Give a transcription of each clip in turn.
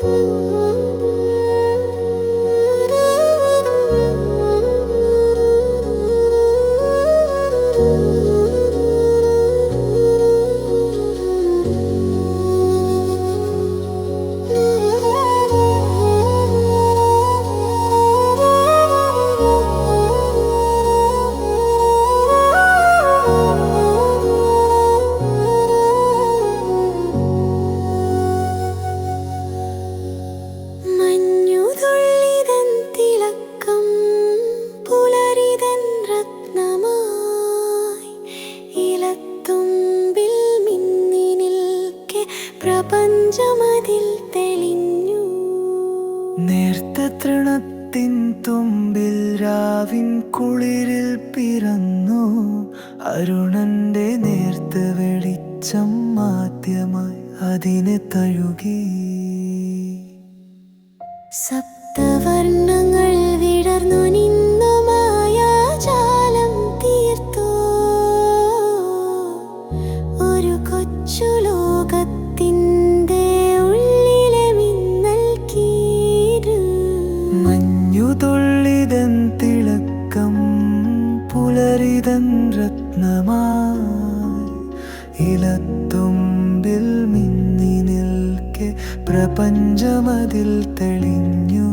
아! പ്രപഞ്ചമതിൽ തെളിഞ്ഞു. നേർത്ത തൃണത്തിൻ തുമ്പിൽ രാവിൻ കുളിരിൽ പിറന്നു. അരുണന്റെ നേർത്ത വെളിച്ചം ആദ്യമായി അതിനെ തഴുകി. സപ്തവർണങ്ങൾ വിടർന്നു പുലരിതൻ രത്നമായി ഇലത്തുമ്പിൽ മിന്നി നിൽക്കെ പ്രപഞ്ചമതിൽ തെളിഞ്ഞു.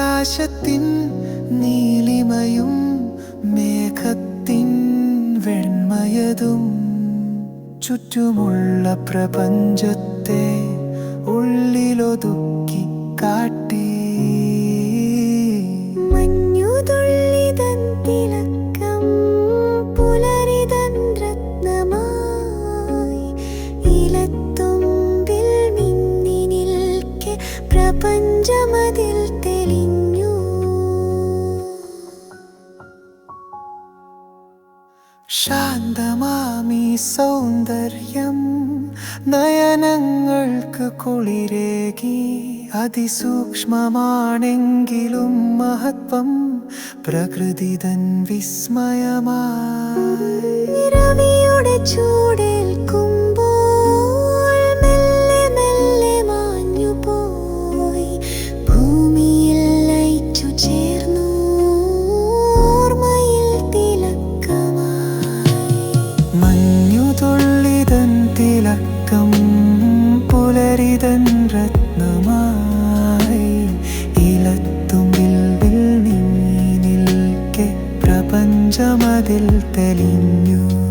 ആകാശത്തിൻ നീലിമയും മേഘത്തിൻ വെൺമയതും ചുറ്റുമുള്ള പ്രപഞ്ചത്തെ ഉള്ളിലൊതുക്കി കാട്ടി. പ്രപഞ്ചമതിൽ തെളിഞ്ഞു ശാന്തമാമി സൗന്ദര്യം നയനങ്ങൾക്ക് കുളിരേകി അതിസൂക്ഷ്മമാണെങ്കിലും മഹത്വം പ്രകൃതിതൻ വിസ്മയമായി. രവിയുടെ പഞ്ചമതിൽ തെളിഞ്ഞു.